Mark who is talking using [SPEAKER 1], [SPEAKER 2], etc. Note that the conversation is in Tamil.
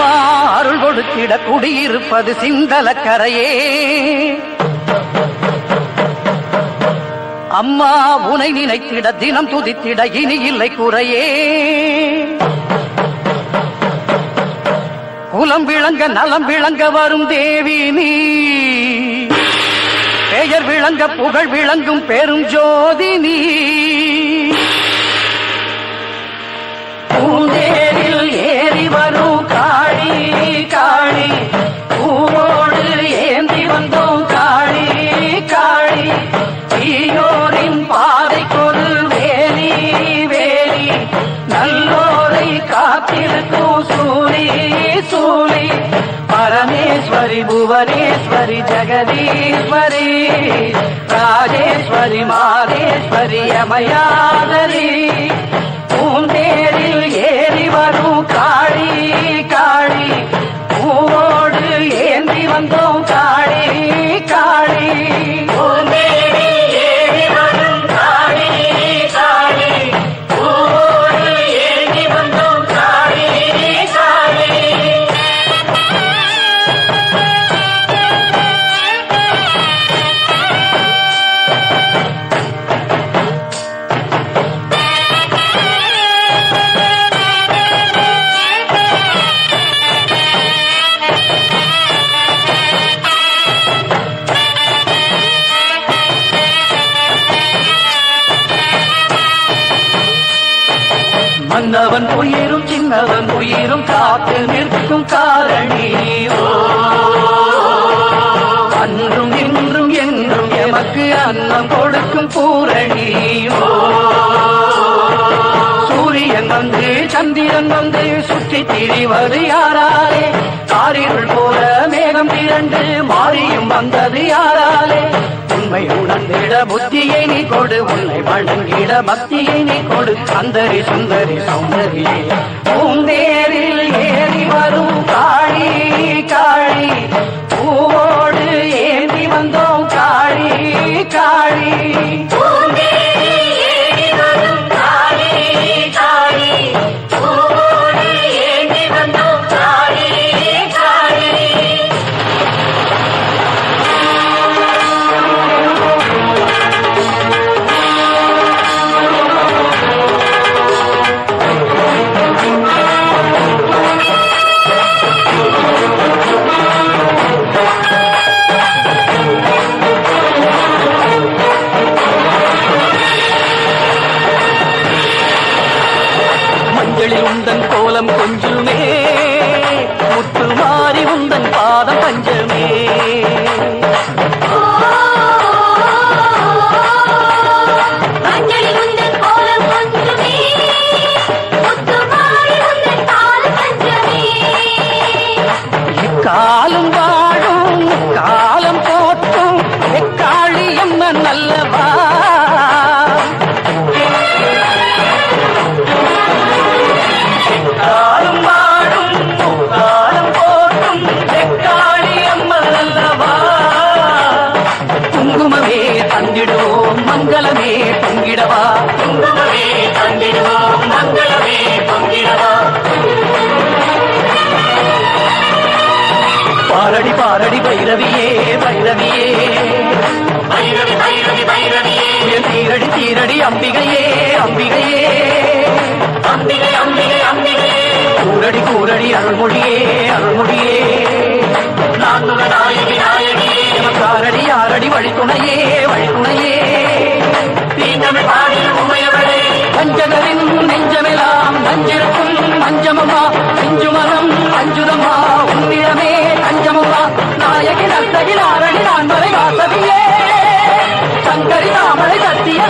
[SPEAKER 1] அம்மா அருள் கொடுத்திட குடியிருப்பது சிந்தல கரையே அம்மா உனை நினைத்திட தினம் துதித்திட இனி இல்லை குறையே. குலம் விளங்க நலம் விளங்க வரும் தேவி நீ. பெயர் விளங்க புகழ் விளங்கும் பெரும் ஜோதி நீ. భువనేశ్వరి జగదీశ్వరి రాజేశ్వరి మాదేశ్వరి అమయాదరీ சின்னவன் உயிரும் சின்னவன் உயிரும் காத்து நிற்கும் காரணி. அன்றும் இன்றும் என்றும் எமக்கு அன்னம் கொடுக்கும் பூரணி. சூரியன் வந்து சந்திரன் வந்து சுற்றி திரிவது யாராலே? காரிருள் போல மேகம் திரண்டு மாறியும் வந்தது யாராலே? உண்மை உணர்ந்திட புத்தியை நீ கொடு. உன்னை வணங்கிட பக்தியை நீ கொடு. சந்தரி சுந்தரி சௌந்தரியே பூந்தேரில் ஏறி வரும் காளி காளி. பூவோடு ஏந்தி வந்தோம் காளி காளி. மஞ்சளில் உந்தன் கோலம் கொஞ்சுமே. முத்து மாறி உந்தன் பாதம் பஞ்சமே.
[SPEAKER 2] கால்
[SPEAKER 1] பாரடி பைரவியே பைரவியே.
[SPEAKER 2] பைரவி பைரவி பைரவியே.
[SPEAKER 1] தீரடி தீரடி அம்பிகையே அம்பிகையே.
[SPEAKER 2] அம்பிகை அம்பிகை அம்பிகை.
[SPEAKER 1] கூரடி கூரடி அருள்மொழியே அருள்மொழியே.
[SPEAKER 2] நான்முக நாயகி நாயகியே
[SPEAKER 1] காரடி ஆரடி வழித்துணையே வழித்துணையே.
[SPEAKER 2] உமையவளே.
[SPEAKER 1] பஞ்சகரின் நெஞ்சமெல்லாம் நஞ்சிருக்கும் மஞ்சமம்மா நெஞ்சுமரம் அஞ்சுதம்மா உன்னிடமே. நாரணி நான் வரை வாசவியே சங்கரி தாமரை சத்திய